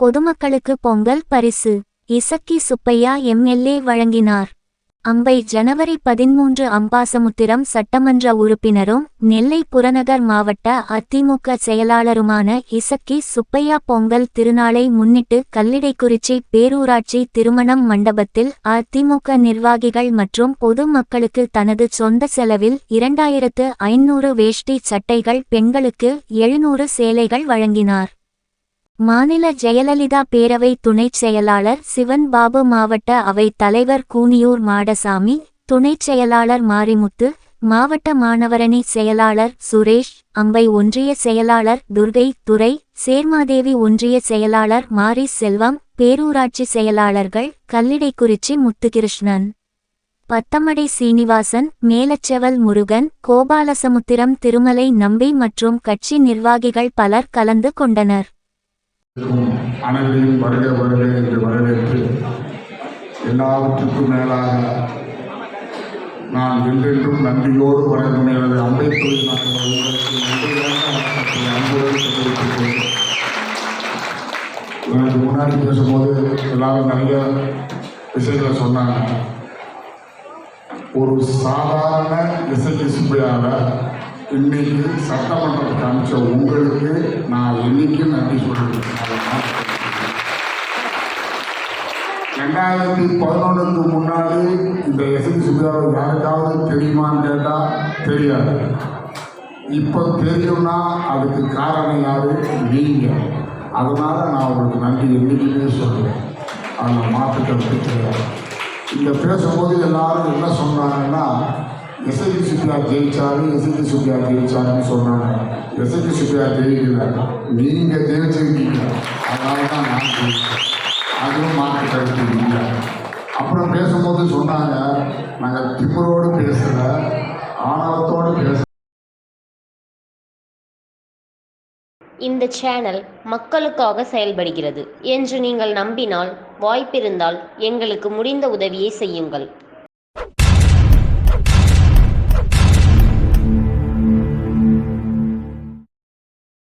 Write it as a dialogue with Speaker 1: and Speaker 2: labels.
Speaker 1: பொதுமக்களுக்கு பொங்கல் பரிசு இசக்கி சுப்பையா எம்எல்ஏ வழங்கினார். அம்பை ஜனவரி பதிமூன்று அம்பாசமுத்திரம் சட்டமன்ற உறுப்பினரும் நெல்லை புறநகர் மாவட்ட அதிமுக செயலாளருமான இசக்கி சுப்பையா பொங்கல் திருநாளை முன்னிட்டு கல்லிடைக்குறிச்சி பேரூராட்சி திருமணம் மண்டபத்தில் அதிமுக நிர்வாகிகள் மற்றும் பொது மக்களுக்கு தனது சொந்த செலவில் இரண்டாயிரத்து ஐநூறு வேஷ்டி சட்டைகள் பெண்களுக்கு எழுநூறு சேலைகள் வழங்கினார். மாநில ஜெயலலிதா பேரவை துணைச் செயலாளர் சிவன் பாபு மாவட்ட அவைத் தலைவர் கூனியூர் மாடசாமி துணைச் செயலாளர் மாரிமுத்து மாவட்ட மாணவரணி செயலாளர் சுரேஷ் அம்பை ஒன்றிய செயலாளர் துர்கை துரை சேர்மாதேவி ஒன்றிய செயலாளர் மாரி செல்வம் பேரூராட்சி செயலாளர்கள் கல்லிடைக்குறிச்சி முத்துகிருஷ்ணன். பத்தமடை சீனிவாசன் மேலச்செவல் முருகன் கோபாலசமுத்திரம் திருமலை நம்பி மற்றும் கட்சி நிர்வாகிகள் பலர் கலந்து கொண்டனர்.
Speaker 2: அனைவரையும் வருக வருக என்று வரவேற்று எல்லாவற்றுக்கும் மேலாக நான் என்றென்றும் நன்றியோடு வணங்கும் எனது அம்பேத்கர் நாங்கள் உங்களுக்கு நன்றி அன்போடு தெரிவித்துக் எனக்கு முன்னாடி பேசும்போது எல்லாரும் நிறைய விஷயங்களை சொன்னாங்க. ஒரு சாதாரண எஸ்ஐடி சுப்பையாவை இன்னைக்கு சட்டமன்றத்துக்கு அனுப்பிச்ச உங்களுக்கு நான் இன்னைக்கு நன்றி சொல்றேன்? ரெண்டாயிரத்தி பதினொன்றுக்கு முன்னாடி இந்த எஸ்என் சுப்பையாவை யாருக்காவது தெரியுமான்னு கேட்டால் தெரியாது. இப்போ தெரியும்னா அதுக்கு காரணம் யாரு? நீங்கள் அதனால நான் உங்களுக்கு நன்றி என்னைக்குமே சொல்கிறேன் அதில் மாற்றுக்கிறது கிடையாது. இங்கே பேசும்போது எல்லாரும் என்ன சொன்னாங்க? எஸ்ஐடி சுப்பியா ஜெயிச்சாரு எஸ்ஐடி சுப்பியா ஜெயிச்சாருன்னு சொன்னாங்க எஸ்ஐடி சுப்பியா ஜெயிக்கல நீங்கள் ஜெயிச்சிருக்கீங்க அதனால தான் நான் ஜெயிச்சேன் அதுவும் மாற்று கருத்து இல்லை அப்புறம் பேசும்போது சொன்னாங்க நாங்கள் திமுறோடு பேசல ஆணவத்தோடு பேச
Speaker 3: இந்த சேனல் மக்களுக்காக செயல்படுகிறது. என்று நீங்கள் நம்பினால் வாய்ப்பிருந்தால் எங்களுக்கு முடிந்த உதவியை செய்யுங்கள்.